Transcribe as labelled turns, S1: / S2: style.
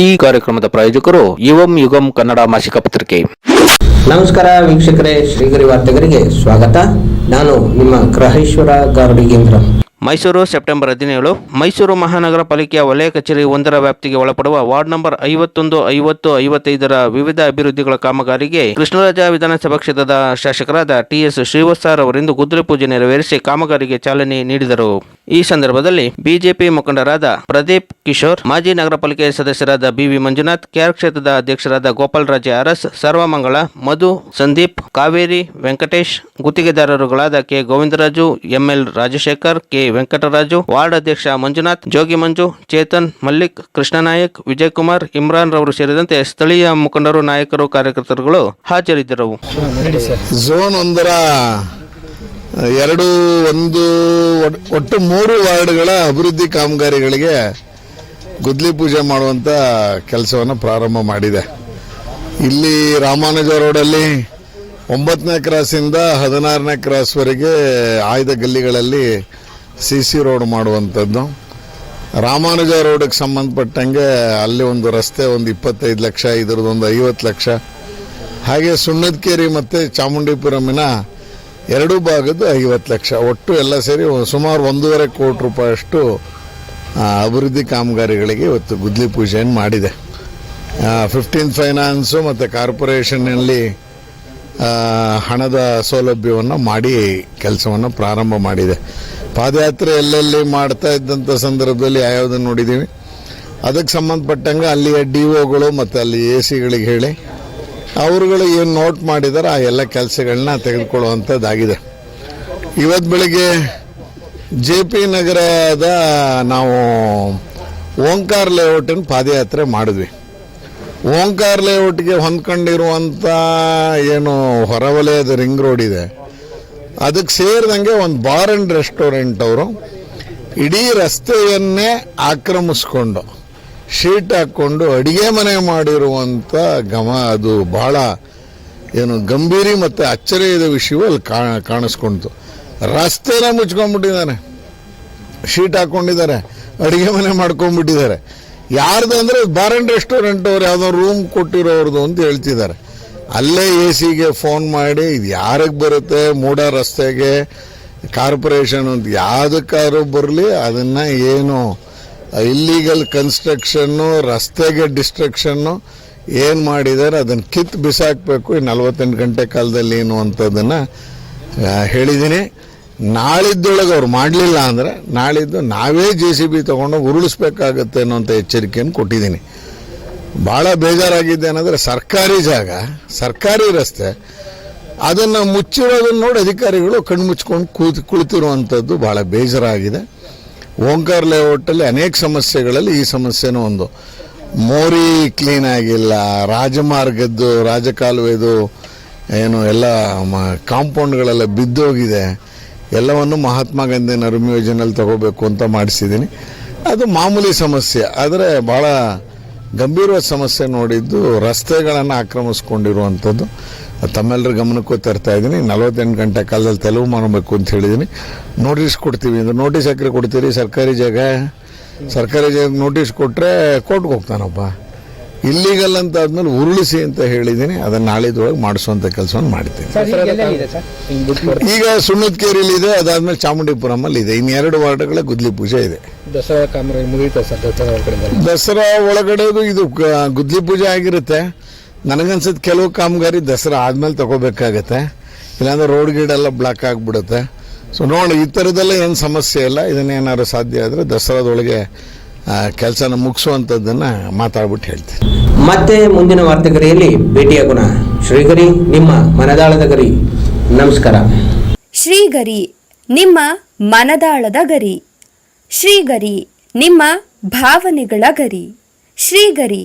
S1: ಈ ಕಾರ್ಯಕ್ರಮದ ಪ್ರಾಯೋಜಕರು ಯುವಂ ಯುಗಂ ಕನ್ನಡ ಮಾಸಿಕ ಪತ್ರಿಕೆ.
S2: ನಮಸ್ಕಾರ ವೀಕ್ಷಕರೇ ಶ್ರೀಗರಿ ವಾರ್ತೆಗರಿಗೆ ಸ್ವಾಗತ. ನಾನು ನಿಮ್ಮ ಗ್ರಹೇಶ್ವರ ಗಾರ್ಡಿಗೇಂದ್ರ
S1: ಮೈಸೂರು ಸೆಪ್ಟೆಂಬರ್ ಹದಿನೇಳು ಮೈಸೂರು ಮಹಾನಗರ ಪಾಲಿಕೆಯ ವಲಯ ಕಚೇರಿ ಒಂದರ ವ್ಯಾಪ್ತಿಗೆ ಒಳಪಡುವ ವಾರ್ಡ್ ನಂಬರ್ ಐವತ್ತೊಂದು ಐವತ್ತು ಐವತ್ತೈದರ ವಿವಿಧ ಅಭಿವೃದ್ಧಿಗಳ ಕಾಮಗಾರಿಗೆ ಕೃಷ್ಣರಾಜ ವಿಧಾನಸಭಾ ಕ್ಷೇತ್ರದ ಶಾಸಕರಾದ ಟಿಎಸ್ ಶ್ರೀವತ್ಸಾರ್ ಅವರಿಂದು ಗುದ್ದಲಿ ಪೂಜೆ ನೆರವೇರಿಸಿ ಕಾಮಗಾರಿಗೆ ಚಾಲನೆ ನೀಡಿದರು. ಈ ಸಂದರ್ಭದಲ್ಲಿ ಬಿಜೆಪಿ ಮುಖಂಡರಾದ ಪ್ರದೀಪ್ ಕಿಶೋರ್, ಮಾಜಿ ನಗರ ಪಾಲಿಕೆ ಸದಸ್ಯರಾದ ಬಿವಿ ಮಂಜುನಾಥ್, ಕೆಆರ್ ಕ್ಷೇತ್ರದ ಅಧ್ಯಕ್ಷರಾದ Gopalaraja Aras, Sarvamangala Madhu, Sandeep, Kaveri, Venkatesh, ಗುತ್ತಿಗೆದಾರರುಗಳಾದ K Govindaraju, ML Rajashekar, K Venkataraju, ward ಅಧ್ಯಕ್ಷ ಮಂಜುನಾಥ್, ಜೋಗಿ ಮಂಜು, ಚೇತನ್ ಮಲ್ಲಿಕ್ ಕೃಷ್ಣನಾಯಕ್ ವಿಜಯಕುಮಾರ್, ಇಮ್ರಾನ್ ರವರು ಸೇರಿದಂತೆ ಸ್ಥಳೀಯ ಮುಖಂಡರು, ನಾಯಕರು, ಕಾರ್ಯಕರ್ತರುಗಳು ಹಾಜರಿದ್ದರು.
S3: ಎರಡು, ಒಂದು, ಒಟ್- ಒಟ್ಟು ಮೂರು ವಾರ್ಡ್ಗಳ ಅಭಿವೃದ್ಧಿ ಕಾಮಗಾರಿಗಳಿಗೆ ಗುದ್ಲಿ ಪೂಜೆ ಮಾಡುವಂತ ಕೆಲಸವನ್ನು ಪ್ರಾರಂಭ ಮಾಡಿದೆ. ಇಲ್ಲಿ ರಾಮಾನುಜ ರೋಡಲ್ಲಿ ಒಂಬತ್ತನೇ ಕ್ರಾಸಿಂದ ಹದಿನಾರನೇ ಕ್ರಾಸ್ವರೆಗೆ ಆಯ್ದ ಗಲ್ಲಿಗಳಲ್ಲಿ ಸಿ ಸಿ ರೋಡ್ ಮಾಡುವಂಥದ್ದು. ರಾಮಾನುಜ ರೋಡಿಗೆ ಸಂಬಂಧಪಟ್ಟಂಗೆ ಅಲ್ಲಿ ಒಂದು ರಸ್ತೆ ಒಂದು ಇಪ್ಪತ್ತೈದು ಲಕ್ಷ ಇದರದೊಂದು ಐವತ್ತು ಲಕ್ಷ. ಹಾಗೆ ಸುಣ್ಣದಕೇರಿ ಮತ್ತು ಚಾಮುಂಡಿಪುರಮಿನ ಎರಡೂ ಭಾಗದ್ದು ಐವತ್ತು ಲಕ್ಷ. ಒಟ್ಟು ಎಲ್ಲ ಸೇರಿ ಸುಮಾರು ಒಂದೂವರೆ ಕೋಟಿ ರೂಪಾಯಿಯಷ್ಟು ಅಭಿವೃದ್ಧಿ ಕಾಮಗಾರಿಗಳಿಗೆ ಇವತ್ತು ಗುದ್ಲಿ ಪೂಜೆಯನ್ನು ಮಾಡಿದೆ. ಫಿಫ್ಟೀನ್ ಫೈನಾನ್ಸು ಮತ್ತು ಕಾರ್ಪೊರೇಷನ್ನಲ್ಲಿ ಹಣದ ಸೌಲಭ್ಯವನ್ನು ಮಾಡಿ ಕೆಲಸವನ್ನು ಪ್ರಾರಂಭ ಮಾಡಿದೆ. ಪಾದಯಾತ್ರೆ ಎಲ್ಲೆಲ್ಲಿ ಮಾಡ್ತಾ ಇದ್ದಂಥ ಸಂದರ್ಭದಲ್ಲಿ ಯಾವ್ಯಾವುದನ್ನು ನೋಡಿದ್ದೀವಿ. ಅದಕ್ಕೆ ಸಂಬಂಧಪಟ್ಟಂಗೆ ಅಲ್ಲಿಯ ಡಿ ಒಗಳು ಮತ್ತು ಅಲ್ಲಿ ಎ ಸಿಗಳಿಗೆ ಹೇಳಿ ಅವರುಗಳು ಏನು ನೋಟ್ ಮಾಡಿದಾರೆ ಆ ಎಲ್ಲ ಕೆಲಸಗಳನ್ನ ತೆಗೆದುಕೊಳ್ಳುವಂಥದ್ದಾಗಿದೆ ಇವತ್ತು ಬೆಳಿಗ್ಗೆ ಜೆ ಪಿ ನಗರದ ನಾವು ಓಂಕಾರ ಲೇಔಟಿನ ಪಾದಯಾತ್ರೆ ಮಾಡಿದ್ವಿ. ಓಂಕಾರ ಲೇಔಟ್ಗೆ ಹೊಂದ್ಕೊಂಡಿರುವಂಥ ಏನು ಹೊರವಲಯದ ರಿಂಗ್ ರೋಡ್ ಇದೆ. ಅದಕ್ಕೆ ಸೇರಿದಂಗೆ ಒಂದು ಬಾರ್ ಅಂಡ್ ರೆಸ್ಟೋರೆಂಟ್ ಅವರು ಇಡೀ ರಸ್ತೆಯನ್ನೇ ಆಕ್ರಮಿಸ್ಕೊಂಡು ಶೀಟ್ ಹಾಕ್ಕೊಂಡು ಅಡಿಗೆ ಮನೆ ಮಾಡಿರುವಂಥ ಗಮ ಅದು ಬಹಳ ಏನು ಗಂಭೀರಿ ಮತ್ತು ಅಚ್ಚರಿಯದ ವಿಷಯವು ಅಲ್ಲಿ ಕಾ- ಕಾಣಿಸ್ಕೊಂತು ರಸ್ತೆನ ಮುಚ್ಕೊಂಡ್ಬಿಟ್ಟಿದ್ದಾನೆ ಶೀಟ್ ಹಾಕ್ಕೊಂಡಿದ್ದಾರೆ ಅಡುಗೆ ಮನೆ ಮಾಡ್ಕೊಂಡ್ಬಿಟ್ಟಿದ್ದಾರೆ. ಯಾರ್ದು ಅಂದರೆ ಬಾರ್ ಆ್ಯಂಡ್ ರೆಸ್ಟೋರೆಂಟ್ ಅವ್ರು ಯಾವುದೋ ರೂಮ್ ಕೊಟ್ಟಿರೋರ್ದು ಅಂತ ಹೇಳ್ತಿದ್ದಾರೆ. ಅಲ್ಲೇ ಎ ಸಿಗೆ ಫೋನ್ ಮಾಡಿ, ಇದು ಯಾರಿಗೆ ಬರುತ್ತೆ? ಮೂಡ ರಸ್ತೆಗೆ, ಕಾರ್ಪೊರೇಷನ್ ಅಂತ ಯಾವುದಕ್ಕಾದ್ರೂ ಬರಲಿ, ಅದನ್ನು ಏನು ಇಲ್ಲೀಗಲ್ ಕನ್ಸ್ಟ್ರಕ್ಷನ್ನು ರಸ್ತೆಗೆ ಡಿಸ್ಟ್ರಕ್ಷನ್ನು ಏನು ಮಾಡಿದ್ದಾರೆ ಅದನ್ನು ಕಿತ್ತು ಬಿಸಾಕಬೇಕು. ಈ ನಲವತ್ತೆಂಟು ಗಂಟೆ ಕಾಲದಲ್ಲಿ ಅನ್ನುವಂಥದ್ದನ್ನು ಹೇಳಿದ್ದೀನಿ ನಾಳಿದ್ದೊಳಗೆ ಅವ್ರು ಮಾಡಲಿಲ್ಲ ಅಂದರೆ ನಾಳಿದ್ದು ನಾವೇ ಜೆ ಸಿ ಬಿ ತೊಗೊಂಡು ಉರುಳಿಸ್ಬೇಕಾಗತ್ತೆ ಅನ್ನೋಂಥ ಎಚ್ಚರಿಕೆಯನ್ನು ಕೊಟ್ಟಿದ್ದೀನಿ ಭಾಳ ಬೇಜಾರಾಗಿದೆ ಅನ್ನೋದ್ರೆ ಸರ್ಕಾರಿ ಜಾಗ, ಸರ್ಕಾರಿ ರಸ್ತೆ, ಅದನ್ನು ಮುಚ್ಚಿರೋದನ್ನು ನೋಡಿ ಅಧಿಕಾರಿಗಳು ಕಣ್ಮುಚ್ಕೊಂಡು ಕೂತ್ ಕುಳಿತಿರುವಂಥದ್ದು ಭಾಳ ಬೇಜಾರಾಗಿದೆ. ಓಂಕಾರ್ ಲೇಔಟಲ್ಲಿ ಅನೇಕ ಸಮಸ್ಯೆಗಳಲ್ಲಿ ಈ ಸಮಸ್ಯೆನೂ ಒಂದು. ಮೋರಿ ಕ್ಲೀನ್ ಆಗಿಲ್ಲ, ರಾಜಮಾರ್ಗದ್ದು, ರಾಜಕಾಲುವೆದು, ಏನು ಎಲ್ಲ ಕಾಂಪೌಂಡ್ಗಳೆಲ್ಲ ಬಿದ್ದೋಗಿದೆ. ಎಲ್ಲವನ್ನು ಮಹಾತ್ಮ ಗಾಂಧಿ ನರ್ಮ್ ಯೋಜನೆಯಲ್ಲಿ ತಗೋಬೇಕು ಅಂತ ಮಾಡಿಸಿದ್ದೀನಿ. ಅದು ಮಾಮೂಲಿ ಸಮಸ್ಯೆ, ಆದರೆ ಭಾಳ ಗಂಭೀರವಾದ ಸಮಸ್ಯೆ ನೋಡಿದ್ದು ರಸ್ತೆಗಳನ್ನು ಆಕ್ರಮಿಸ್ಕೊಂಡಿರುವಂಥದ್ದು. ತಮ್ಮೆಲ್ಲರ ಗಮನಕ್ಕೂ ತರ್ತಾ ಇದ್ದೀನಿ. ನಲವತ್ತೆಂಟು ಗಂಟೆ ಕಾಲದಲ್ಲಿ ತೆಲುವು ಮಾಡಬೇಕು ಅಂತ ಹೇಳಿದ್ದೀನಿ. ನೋಟಿಸ್ ಕೊಡ್ತೀವಿ. ಅಂದ್ರೆ ನೋಟಿಸ್ ಹಾಕಿ ಕೊಡ್ತೀರಿ? ಸರ್ಕಾರಿ ಜಾಗ? ಸರ್ಕಾರಿ ಜಾಗ ನೋಟಿಸ್ ಕೊಟ್ಟರೆ ಕೋರ್ಟ್ಗೆ ಹೋಗ್ತಾನಪ್ಪ. ಇಲ್ಲಿಗಲ್ ಅಂತ ಆದ್ಮೇಲೆ ಉರುಳಿಸಿ ಅಂತ ಹೇಳಿದ್ದೀನಿ. ಅದನ್ನು ನಾಳಿದೊಳಗೆ ಮಾಡಿಸುವಂಥ ಕೆಲಸವನ್ನು ಮಾಡ್ತೀನಿ. ಈಗ ಸುಣ್ಣದಕೇರಿಲಿ ಇದೆ. ಅದಾದ್ಮೇಲೆ ಚಾಮುಂಡಿಪುರಮಲ್ಲಿ ಇದೆ. ಇನ್ನು ಎರಡು ವಾರ್ಡ್ಗಳ ಗುದ್ಲಿ ಪೂಜೆ ಇದೆ.
S4: ದಸರಾ ಕಾಮಗಾರಿ ಮುಗಿಯುತ್ತೆ ಸರ್ ದಸರಾ
S3: ಒಳಗಡೆದು ಇದು ಗುದ್ಲಿ ಪೂಜೆ ಆಗಿರುತ್ತೆ. ನನಗನ್ಸುತ್ತೆ ಕೆಲವು ಕಾಮಗಾರಿ ದಸರಾ ಆದ್ಮೇಲೆ ತಗೋಬೇಕಾಗತ್ತೆ. ಇಲ್ಲಾಂದ್ರೆ ರೋಡ್ ಗೀಡ್ ಎಲ್ಲ ಬ್ಲಾಕ್ ಆಗಿಬಿಡುತ್ತೆ. ಸೊ ನೋಡಿ ಈ ಥರದ್ದೆಲ್ಲ ಏನು ಸಮಸ್ಯೆ ಇಲ್ಲ. ಇದನ್ನೇನಾದ್ರು ಸಾಧ್ಯ ಆದರೆ ದಸರಾದೊಳಗೆ ಕೆಲಸನ ಮುಗಿಸುವಂಥದ್ದನ್ನು ಮಾತಾಡ್ಬಿಟ್ಟು ಹೇಳ್ತೀನಿ.
S2: ಮತ್ತೆ ಮುಂದಿನ ವಾರ್ತೆಗರಿಯಲ್ಲಿ ಭೇಟಿಯಾಗೋಣ. ಶ್ರೀಗರಿ ನಿಮ್ಮ ಮನದಾಳದ ಗರಿ. ನಮಸ್ಕಾರ.
S5: ಶ್ರೀಗರಿ ನಿಮ್ಮ ಮನದಾಳದ ಗರಿ. ಶ್ರೀಗರಿ ನಿಮ್ಮ ಭಾವನೆಗಳ ಗರಿ. ಶ್ರೀಗರಿ